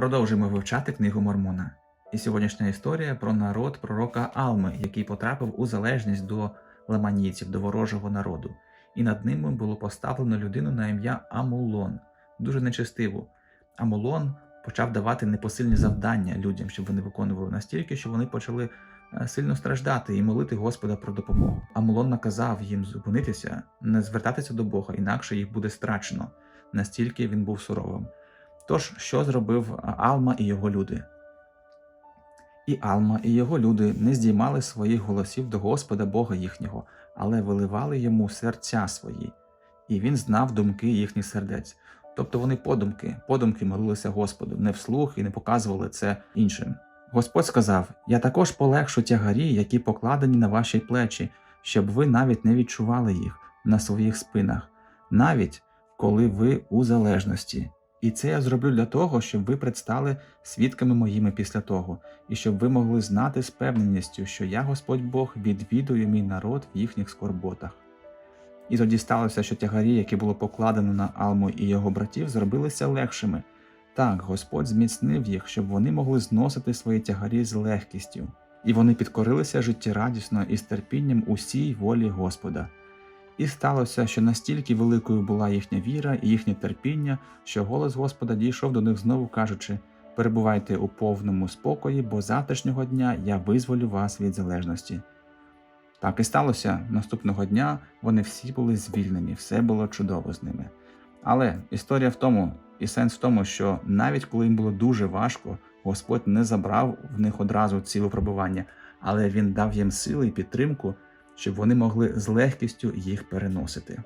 Продовжуємо вивчати книгу Мормона. І сьогоднішня історія про народ пророка Алми, який потрапив у залежність до ламанійців, до ворожого народу. І над ними було поставлено людину на ім'я Амулон, дуже нечестиву. Амулон почав давати непосильні завдання людям, щоб вони виконували настільки, що вони почали е, сильно страждати і молити Господа про допомогу. Амулон наказав їм зупинитися, не звертатися до Бога, інакше їх буде страчено. Настільки він був суровим. Тож, що зробив Алма і його люди? І Алма, і його люди не здіймали своїх голосів до Господа Бога їхнього, але виливали йому серця свої, і він знав думки їхніх сердець. Тобто вони подумки, подумки молилися Господу, не вслух і не показували це іншим. Господь сказав: Я також полегшу тягарі, які покладені на ваші плечі, щоб ви навіть не відчували їх на своїх спинах, навіть коли ви у залежності. І це я зроблю для того, щоб ви предстали свідками моїми після того, і щоб ви могли знати з певненістю, що я, Господь Бог, відвідую мій народ в їхніх скорботах. І тоді сталося, що тягарі, які було покладено на Алму і його братів, зробилися легшими. Так, Господь зміцнив їх, щоб вони могли зносити свої тягарі з легкістю, і вони підкорилися життєрадісно і з терпінням усій волі Господа. І сталося, що настільки великою була їхня віра і їхнє терпіння, що голос Господа дійшов до них знову, кажучи: перебувайте у повному спокої, бо завтрашнього дня я визволю вас від залежності. Так і сталося. Наступного дня вони всі були звільнені, все було чудово з ними. Але історія в тому, і сенс в тому, що навіть коли їм було дуже важко, Господь не забрав в них одразу ці випробування, але Він дав їм сили і підтримку, щоб вони могли з легкістю їх переносити.